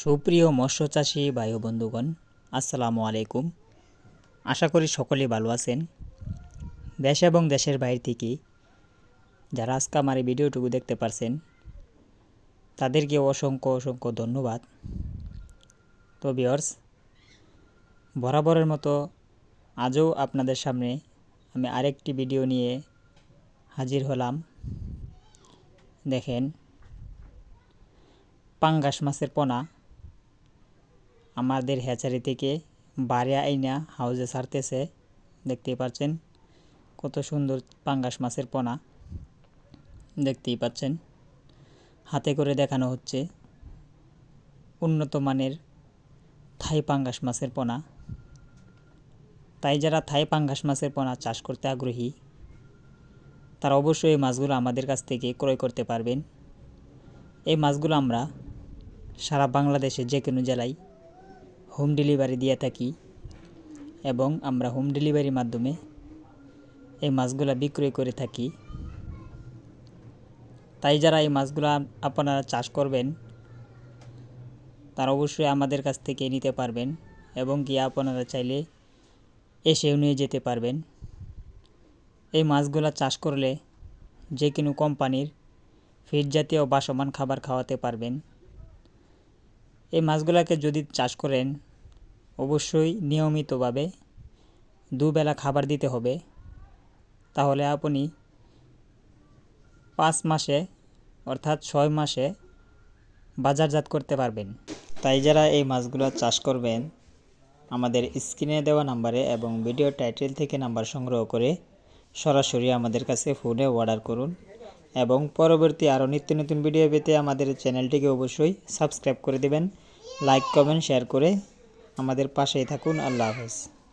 সুপ্রিয় মৎস্য চাষী ভাই ও বন্ধুগণ, আসসালামু আলাইকুম। আশা করি সকলেই ভালো আছেন। দেশ এবং দেশের বাইরে থেকে যারা আজকে আমার এই ভিডিওটুকু দেখতে পারছেন, তাদেরকে অসংখ্য অসংখ্য ধন্যবাদ। তো বিয়ার্স বরাবরের মতো আজও আপনাদের সামনে আমি আরেকটি ভিডিও নিয়ে হাজির হলাম। দেখেন, পাঙ্গাস মাছের পোনা। আমাদের হ্যাচারি থেকে বাড়ি আইনা হাউজে ছাড়তেছে দেখতেই পাচ্ছেন কত সুন্দর পাঙ্গাস মাছের পোনা। দেখতেই পাচ্ছেন হাতে করে দেখানো হচ্ছে উন্নত মানের থাই পাঙ্গাস মাছের পোনা। তাই যারা থাই পাঙ্গাস মাছের পোনা চাষ করতে আগ্রহী, তারা অবশ্যই এই মাছগুলো আমাদের কাছ থেকে ক্রয় করতে পারবেন। এই মাছগুলো আমরা সারা বাংলাদেশে যে কোনো জেলায় হোম ডেলিভারি দিয়ে থাকি এবং আমরা হোম ডেলিভারির মাধ্যমে এই মাছগুলো বিক্রয় করে থাকি। তাই যারা এই মাছগুলো আপনারা চাষ করবেন, তারা অবশ্যই আমাদের কাছ থেকে নিতে পারবেন এবং কি আপনারা চাইলে এসেও নিয়ে যেতে পারবেন। এই মাছগুলো চাষ করলে যে কোনো কোম্পানির ফিড জাতীয় বাসমান খাবার খাওয়াতে পারবেন। এই মাছগুলোকে যদি চাষ করেন, অবশ্যই নিয়মিতভাবে দুবেলা খাবার দিতে হবে। তাহলে আপনি পাঁচ মাসে, অর্থাৎ ছয় মাসে বাজারজাত করতে পারবেন। তাই যারা এই মাছগুলো চাষ করবেন, আমাদের স্ক্রিনে দেওয়া নাম্বারে এবং ভিডিও টাইটেল থেকে নাম্বার সংগ্রহ করে সরাসরি আমাদের কাছে ফোনে অর্ডার করুন। এবং পরবর্তী আরও নিত্য নতুন ভিডিও পেতে আমাদের চ্যানেলটিকে অবশ্যই সাবস্ক্রাইব করে দেবেন। লাইক, কমেন্ট, শেয়ার করে আমাদের পাশেই থাকুন। আল্লাহ হাফেজ।